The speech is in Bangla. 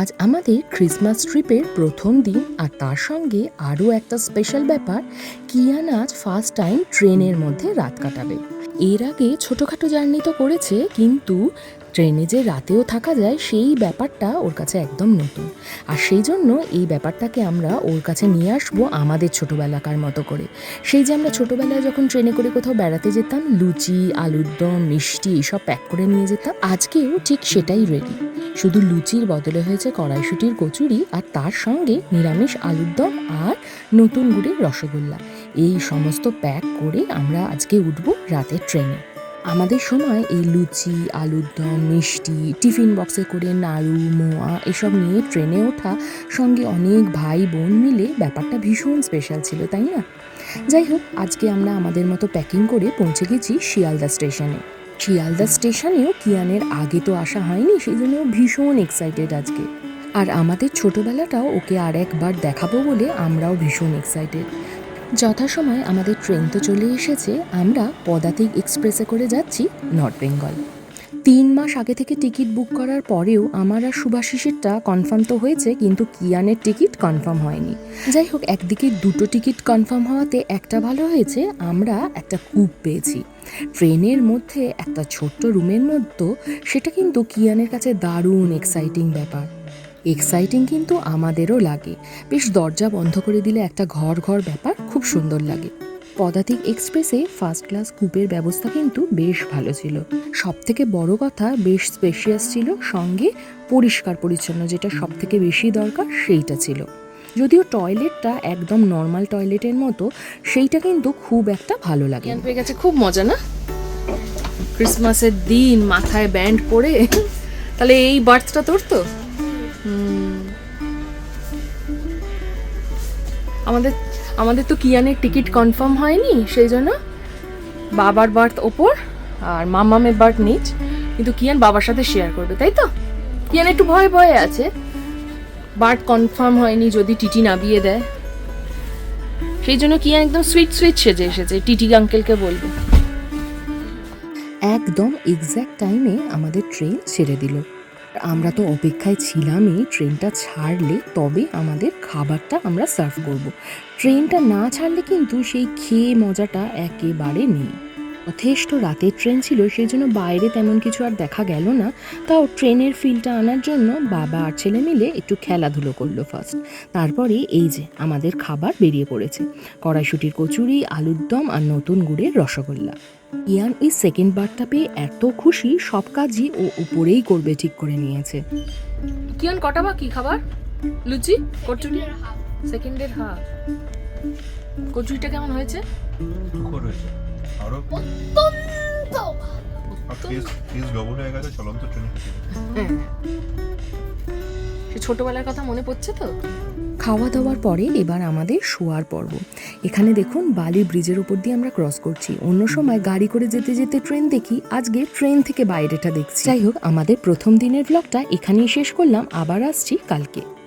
আজ আমাদের ক্রিসমাস ট্রিপের প্রথম দিন আর তার সঙ্গে আরও একটা স্পেশাল ব্যাপার, কিয়ান আজ ফার্স্ট টাইম ট্রেনের মধ্যে রাত কাটাবে। এর আগে ছোটোখাটো জার্নি তো করেছে, কিন্তু ট্রেনে যে রাতেও থাকা যায়, সেই ব্যাপারটা ওর কাছে একদম নতুন। আর সেই জন্য এই ব্যাপারটাকে আমরা ওর কাছে নিয়ে আসব আমাদের ছোটোবেলাকার মতো করে। সেই যে আমরা ছোটোবেলায় যখন ট্রেনে করে কোথাও বেড়াতে যেতাম, লুচি আলুর দম মিষ্টি এইসব প্যাক করে নিয়ে যেতাম, আজকেও ঠিক সেটাই রেডি শুধু লুচির বদলে হয়েছে কড়াইশুটির কচুরি আর তার সঙ্গে নিরামিষ আলুর দম আর নতুন গুড়ের রসগোল্লা। এই সমস্ত প্যাক করে আমরা আজকে উঠব রাতের ট্রেনে আমাদের সময় এই লুচি, আলুর দম, মিষ্টি, টিফিন বক্সে করে নাড়ু, মোয়া এসব নিয়ে ট্রেনে ওঠা সঙ্গে অনেক ভাই বোন মিলে ব্যাপারটা ভীষণ স্পেশাল ছিল, তাই না? যাই হোক, আজকে আমরা আমাদের মতো প্যাকিং করে পৌঁছে গেছি শিয়ালদা স্টেশনে শিয়ালদা স্টেশনেও কিয়ানের আগে তো আসা হয়নি সেই জন্য ভীষণ এক্সাইটেড আজকে। আর আমাদের ছোটোবেলাটাও ওকে আর একবার দেখাবো বলে আমরাও ভীষণ এক্সাইটেড যথাসময় আমাদের ট্রেন তো চলে এসেছে, আমরা পদাতিক এক্সপ্রেসে করে যাচ্ছি নর্থ বেঙ্গল। তিন মাস আগে থেকে টিকিট বুক করার পরেও আমার আর সুভাষিসেরটা কনফার্ম তো হয়েছে, কিন্তু কিয়ানের টিকিট কনফার্ম হয়নি। যাই হোক, একদিকে দুটো টিকিট কনফার্ম হওয়াতে একটা ভালো হয়েছে, আমরা একটা কূপ পেয়েছি। ট্রেনের মধ্যে একটা ছোট্ট রুমের মধ্যে, সেটা কিন্তু কিয়ানের কাছে দারুণ এক্সাইটিং ব্যাপার। এক্সাইটিং কিন্তু আমাদেরও লাগে। বেশ দরজা বন্ধ করে দিলে একটা ঘর ঘর ব্যাপার খুব সুন্দর লাগে। পদাতিক এক্সপ্রেসে ফার্স্ট ক্লাস কূপের ব্যবস্থা কিন্তু বেশ ভালো ছিল। সব থেকে বড় কথা বেশ স্পেশিয়াস ছিল, সঙ্গে পরিষ্কার পরিচ্ছন্ন যেটা সব থেকে বেশি দরকার সেইটা ছিল। যদিও টয়লেটটা একদম নর্মাল টয়লেটের মতো, সেইটা কিন্তু খুব একটা ভালো লাগে পেয়ে গেছে, খুব মজা না? ক্রিসমাসের দিন মাথায় ব্যান্ড পরে, তাহলে এই বার্থটা তোর তো? আমাদের আমাদের তো কিয়ানের টিকিট কনফার্ম হয়নি, সেই জন্য বাবার বার্থ ওপর আর মামামের বার্থ নিচ। কিন্তু কিয়ান বাবার সাথে শেয়ার করবে, তাই তো? কিয়ান একটু ভয়ে ভয়ে আছে। বার্থ কনফার্ম হয়নি, যদি টিটি নামিয়ে দেয়। সেই জন্য কিয়ান একদম সুইট সুইট সেজে এসেছে, টিটি আঙ্কেলকে বলবে। একদম এক্স্যাক্ট টাইমে আমাদের ট্রেন ছেড়ে দিল। আমরা তো অপেক্ষায় ছিলামই, ট্রেনটা ছাড়লে তবে আমাদের খাবারটা আমরা সার্ভ করব। ট্রেনটা না ছাড়লে কিন্তু সেই খেয়ে মজাটা একেবারে নেই যথেষ্ট রাতের ট্রেন ছিল সেই জন্য বাইরে তেমন কিছু আর দেখা গেল না। তাও ট্রেনের ফিলটা আনার জন্য বাবা আর ছেলে মিলে একটু খেলাধুলো করল ফার্স্ট তারপরে এই যে আমাদের খাবার বেরিয়ে পড়েছে। কড়াইশুটির কচুরি আলুর দম আর নতুন গুড়ের রসগোল্লা। ইয়ান এই সেকেন্ড বারটা পেয়ে এত খুশি সব কাজই ও উপরেই করবে ঠিক করে নিয়েছে। কিয়ান কটা বা কি খাবার? লুচি কচুরি? সেকেন্ডের হাফ। কচুরিটা কেমন হয়েছে। আরও ফিস ফিস ডবল হয়ে গেছে চলন্ত ট্রেনে হ্যাঁ। সে ছোটবেলার কথা মনে পড়ছে তো? খাওয়া দাওয়ার পরে এবার আমাদের শোয়ার পর্ব। এখানে দেখুন বালি ব্রিজের উপর দিয়ে আমরা ক্রস করছি। অন্য সময় গাড়ি করে যেতে যেতে ট্রেন দেখি আজকে ট্রেন থেকে বাইরেটা দেখছি। যাই হোক আমাদের প্রথম দিনের ব্লগটা এখানেই শেষ করলাম আবার আসছি কালকে।